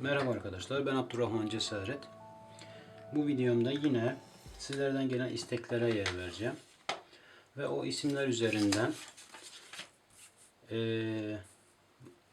Merhaba arkadaşlar, ben Abdurrahman Cesaret. Bu videomda yine sizlerden gelen isteklere yer vereceğim. Ve o isimler üzerinden eee,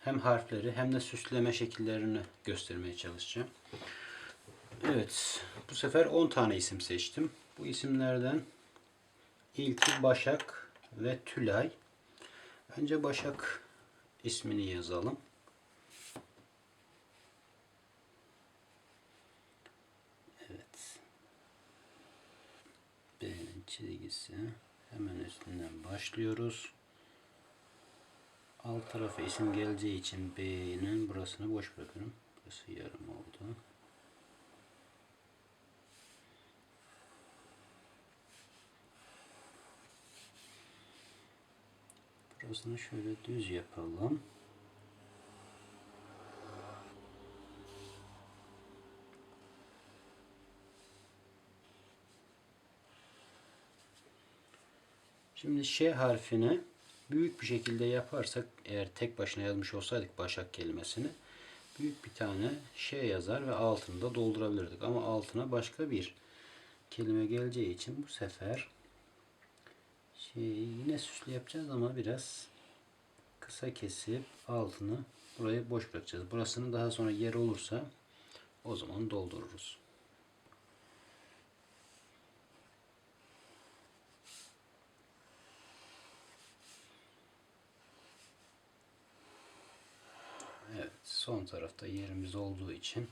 hem harfleri hem de süsleme şekillerini göstermeye çalışacağım. Evet, bu sefer 10 tane isim seçtim. Bu isimlerden ilki Başak ve Tülay. Önce Başak ismini yazalım. Evet. B'nin çizgisi hemen üstünden başlıyoruz. Alt tarafa isim geleceği için B'nin burasını boş bırakıyorum. Burası yarım oldu. Burasını şöyle düz yapalım. Şimdi Ş harfini büyük bir şekilde yaparsak eğer tek başına yazmış olsaydık Başak kelimesini büyük bir tane Ş yazar ve altını da doldurabilirdik. Ama altına başka bir kelime geleceği için bu sefer şeyi yine süslü yapacağız ama biraz kısa kesip altını burayı boş bırakacağız. Burasının daha sonra yer olursa o zaman doldururuz. Evet, son tarafta yerimiz olduğu için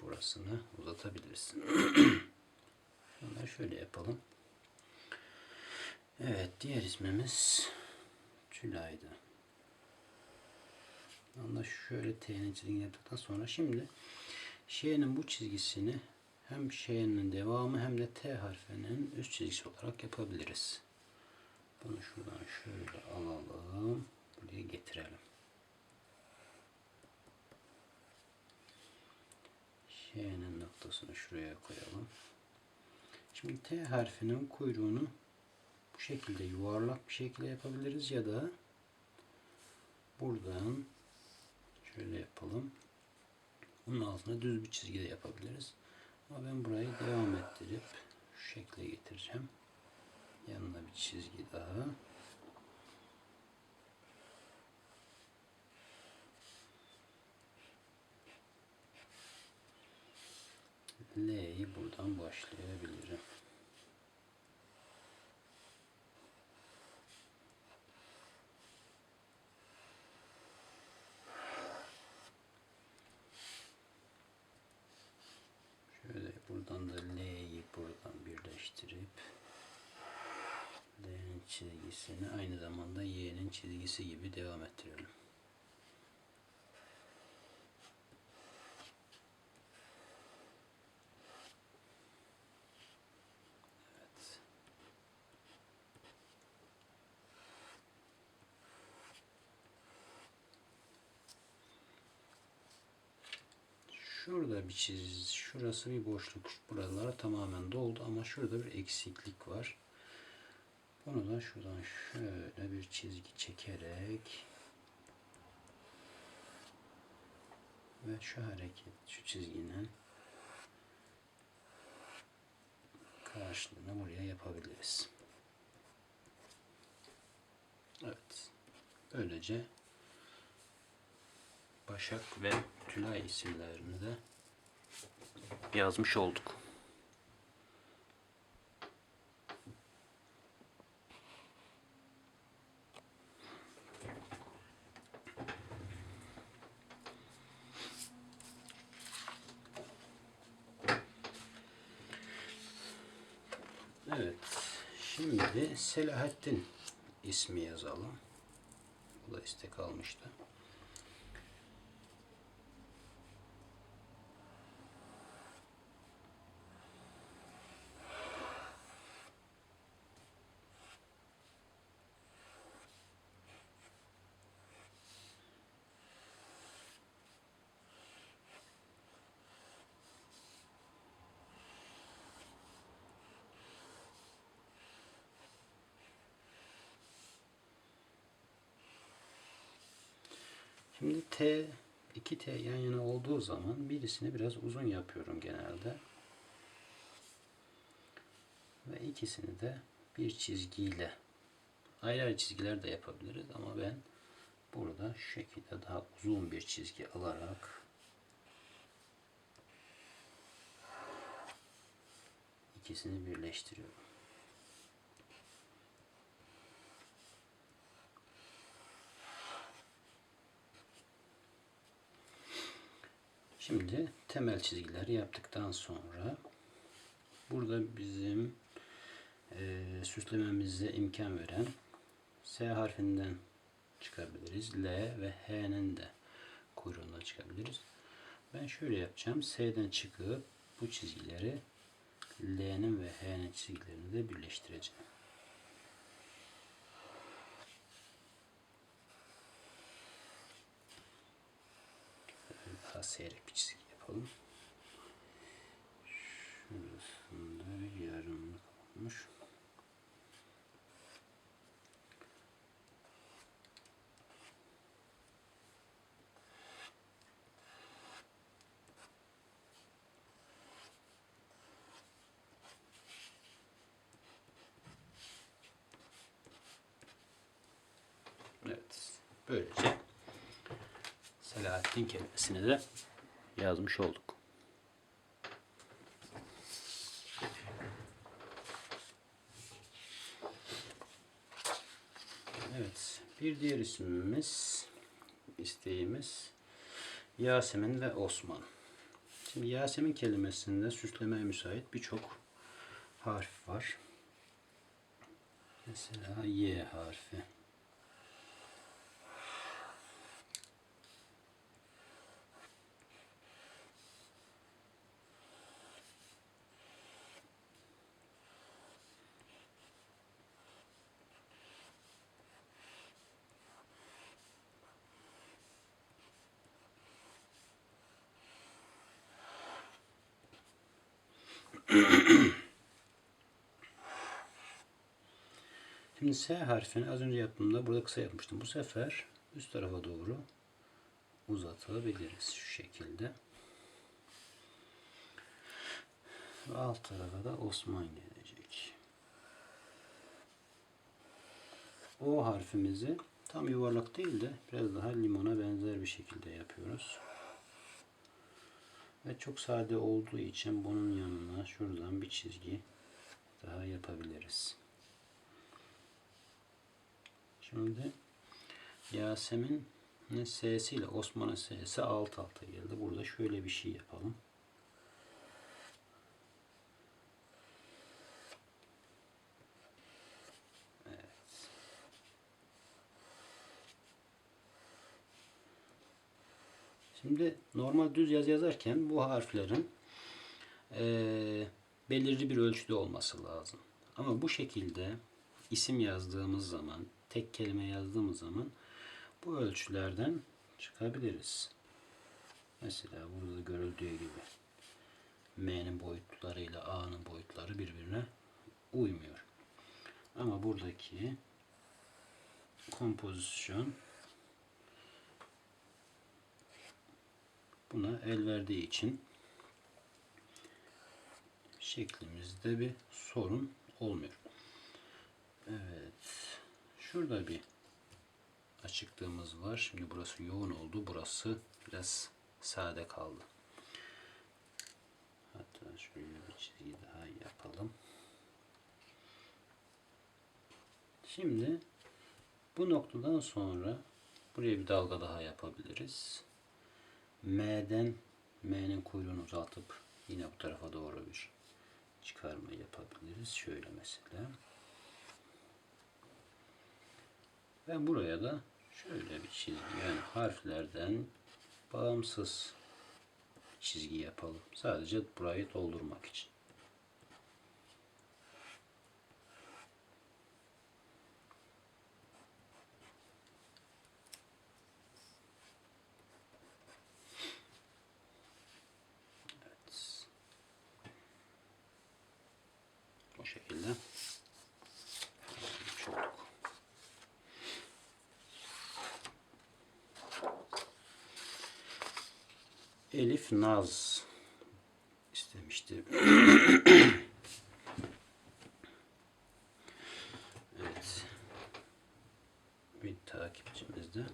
burasını uzatabiliriz. Şunları şöyle yapalım. Evet, diğer ismimiz Tülay'dı. Onda şöyle T'nin çizgini yaptıktan sonra şimdi Ş'nin bu çizgisini hem Ş'nin devamı hem de T harfinin üst çizgisi olarak yapabiliriz. Bunu şuradan şöyle alalım. Noktasını şuraya koyalım. Şimdi T harfinin kuyruğunu bu şekilde yuvarlak bir şekilde yapabiliriz ya da buradan şöyle yapalım. Bunun altına düz bir çizgi de yapabiliriz. Ama ben burayı devam ettirip şu şekle getireceğim. Yanına bir çizgi daha. L'yi buradan başlayabilirim. Şöyle buradan da L'yi buradan birleştirip L'nin çizgisini aynı zamanda Y'nin çizgisi gibi devam ettirelim. Evet. Şurada bir çiz, şurası bir boşluk. Buralar tamamen doldu ama şurada bir eksiklik var. Bunu da şuradan şöyle bir çizgi çekerek ve şu hareket, şu çizginin karşılığını buraya yapabiliriz. Evet. Böylece Başak ve Tülay isimlerini de yazmış olduk. Evet. Şimdi Selahattin ismi yazalım. Bu da istek almıştı. Şimdi T iki T yan yana olduğu zaman birisini biraz uzun yapıyorum genelde. Ve ikisini de bir çizgiyle ayrı ayrı çizgiler de yapabiliriz ama ben burada şu şekilde daha uzun bir çizgi alarak ikisini birleştiriyorum. Şimdi temel çizgileri yaptıktan sonra burada bizim e, süslememize imkan veren S harfinden çıkabiliriz. L ve H'nin de kuyruğundan çıkabiliriz. Ben şöyle yapacağım. S'den çıkıp bu çizgileri L'nin ve H'nin çizgilerini de birleştireceğim. Daha seyrek bir çizgi yapalım. Şurasında yarımlık olmuş. Evet. Böylece Selahattin kelimesini de yazmış olduk. Evet. Bir diğer ismimiz, isteğimiz Yasemin ve Osman. Şimdi Yasemin kelimesinde süslemeye müsait birçok harf var. Mesela Y harfi. Şimdi S harfini az önce yaptığımda burada kısa yapmıştım. Bu sefer üst tarafa doğru uzatabiliriz şu şekilde. Ve alt tarafa da Osman gelecek. O harfimizi tam yuvarlak değil de biraz daha limona benzer bir şekilde yapıyoruz. Ve çok sade olduğu için bunun yanına şuradan bir çizgi daha yapabiliriz. Şimdi Yasemin'in S'si ile Osman'ın S'si alt alta geldi. Burada şöyle bir şey yapalım. Şimdi normal düz yazı yazarken bu harflerin eee belirli bir ölçüde olması lazım. Ama bu şekilde isim yazdığımız zaman, tek kelime yazdığımız zaman bu ölçülerden çıkabiliriz. Mesela burada görüldüğü gibi M'nin boyutlarıyla A'nın boyutları birbirine uymuyor. Ama buradaki kompozisyon buna el verdiği için şeklimizde bir sorun olmuyor. Evet. Şurada bir açıklığımız var. Şimdi burası yoğun oldu. Burası biraz sade kaldı. Hatta şöyle bir çizgi daha yapalım. Şimdi bu noktadan sonra buraya bir dalga daha yapabiliriz. M'den M'nin kuyruğunu uzatıp yine bu tarafa doğru bir çıkarma yapabiliriz. Şöyle mesela. Ve buraya da şöyle bir çizgi yani harflerden bağımsız çizgi yapalım. Sadece burayı doldurmak için. Evet. Bu şekilde yapmış olduk. Elif Naz istemişti. evet. Bir takipçimiz de.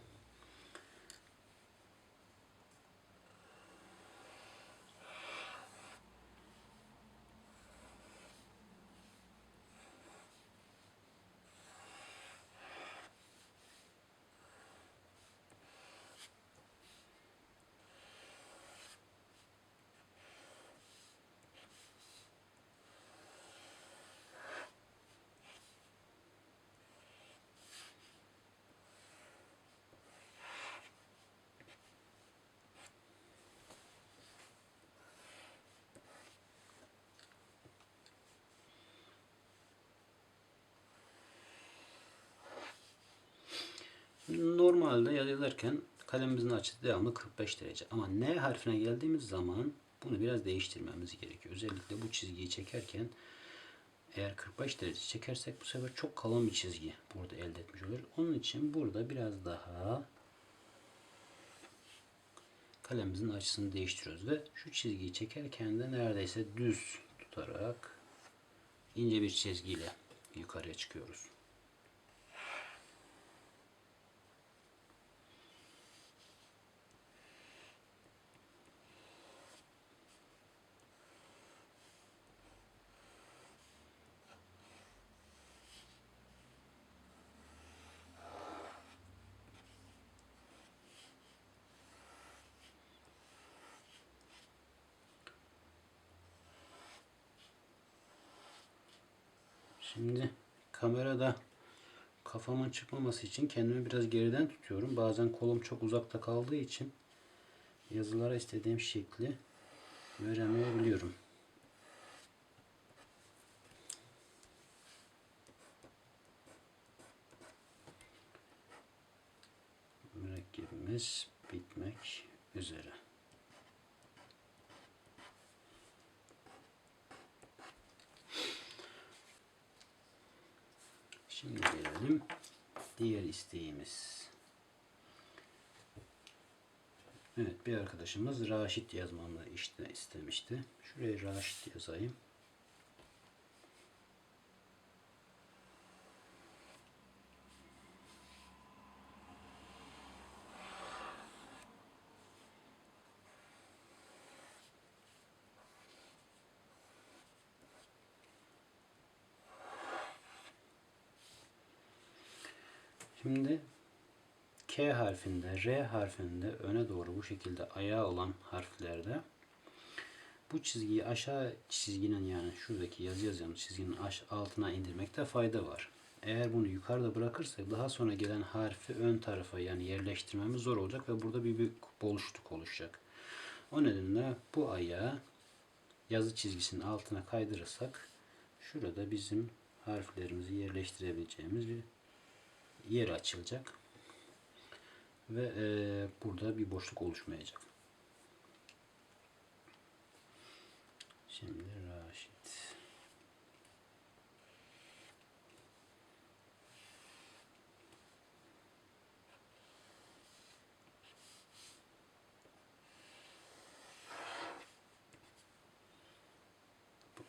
Normalde yazarken kalemimizin açısı devamlı 45 derece. Ama N harfine geldiğimiz zaman bunu biraz değiştirmemiz gerekiyor. Özellikle bu çizgiyi çekerken eğer 45 derece çekersek bu sefer çok kalın bir çizgi burada elde etmiş oluruz. Onun için burada biraz daha kalemimizin açısını değiştiriyoruz ve şu çizgiyi çekerken de neredeyse düz tutarak ince bir çizgiyle yukarıya çıkıyoruz. Şimdi kamerada kafamın çıkmaması için kendimi biraz geriden tutuyorum. Bazen kolum çok uzakta kaldığı için yazılara istediğim şekli veremeyebiliyorum. Mürekkebimiz bitmek üzere. Şimdi gelelim diğer isteğimiz. Evet bir arkadaşımız Raşit yazmamı işte istemişti. Şuraya Raşit yazayım. Şimdi K harfinde, R harfinde öne doğru bu şekilde ayağı olan harflerde bu çizgiyi aşağı çizginin yani şuradaki yazı yazan çizginin altına indirmekte fayda var. Eğer bunu yukarıda bırakırsak daha sonra gelen harfi ön tarafa yani yerleştirmemiz zor olacak ve burada bir, bir boşluk oluşacak. O nedenle bu ayağı yazı çizgisinin altına kaydırırsak şurada bizim harflerimizi yerleştirebileceğimiz bir yer açılacak ve e, burada bir boşluk oluşmayacak. Şimdi Raşit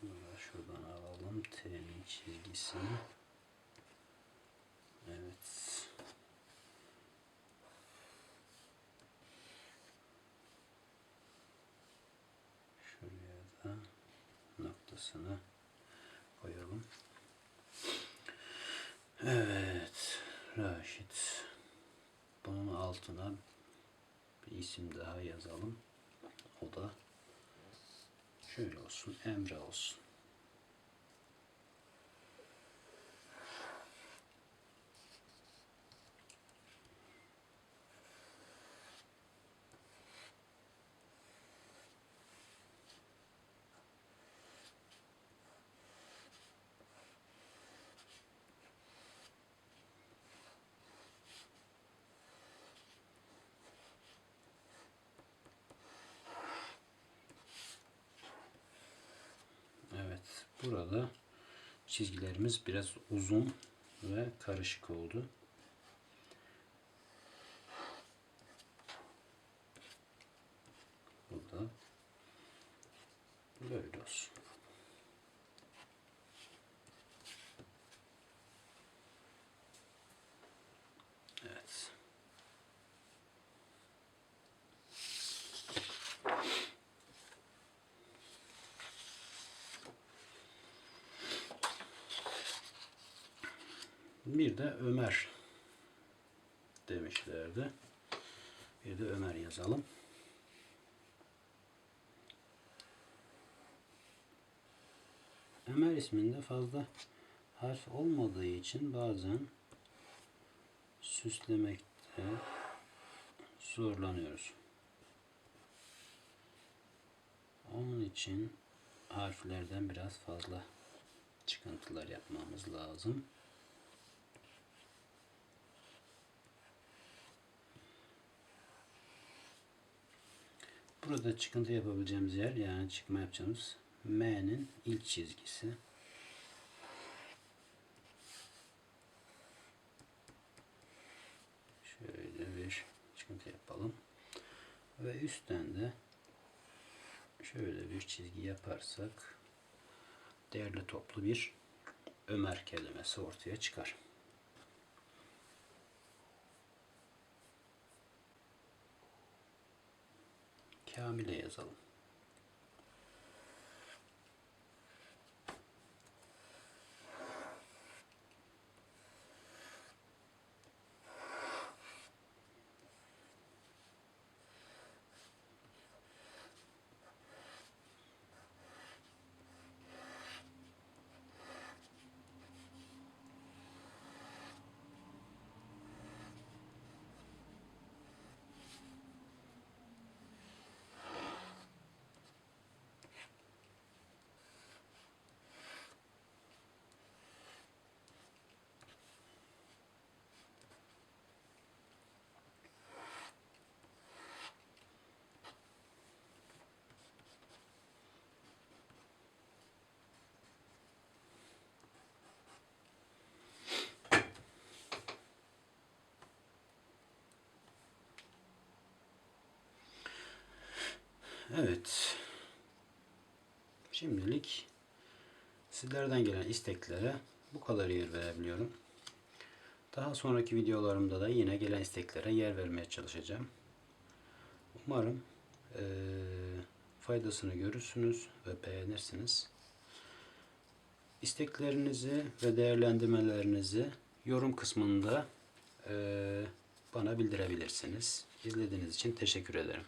Bunu da şuradan alalım. T'nin çizgisini. Evet. Şuraya da noktasını koyalım. Evet. Raşit. Bunun altına bir isim daha yazalım. O da şöyle olsun. Emre olsun. Evet. Burada çizgilerimiz biraz uzun ve karışık oldu. Burada olsun. Evet. Bir de Ömer demişlerdi. Bir de Ömer yazalım. Ömer isminde fazla harf olmadığı için bazen süslemekte zorlanıyoruz. Onun için harflerden biraz fazla çıkıntılar yapmamız lazım. Burada çıkıntı yapabileceğimiz yer yani çıkma yapacağımız M'nin ilk çizgisi. Şöyle bir çıkıntı yapalım. Ve üstten de şöyle bir çizgi yaparsak değerli toplu bir Ömer kelimesi ortaya çıkar. Kamil'e yazalım. Evet. Şimdilik sizlerden gelen isteklere bu kadar yer verebiliyorum. Daha sonraki videolarımda da yine gelen isteklere yer vermeye çalışacağım. Umarım eee, faydasını görürsünüz ve beğenirsiniz. İsteklerinizi ve değerlendirmelerinizi yorum kısmında eee, bana bildirebilirsiniz. İzlediğiniz için teşekkür ederim.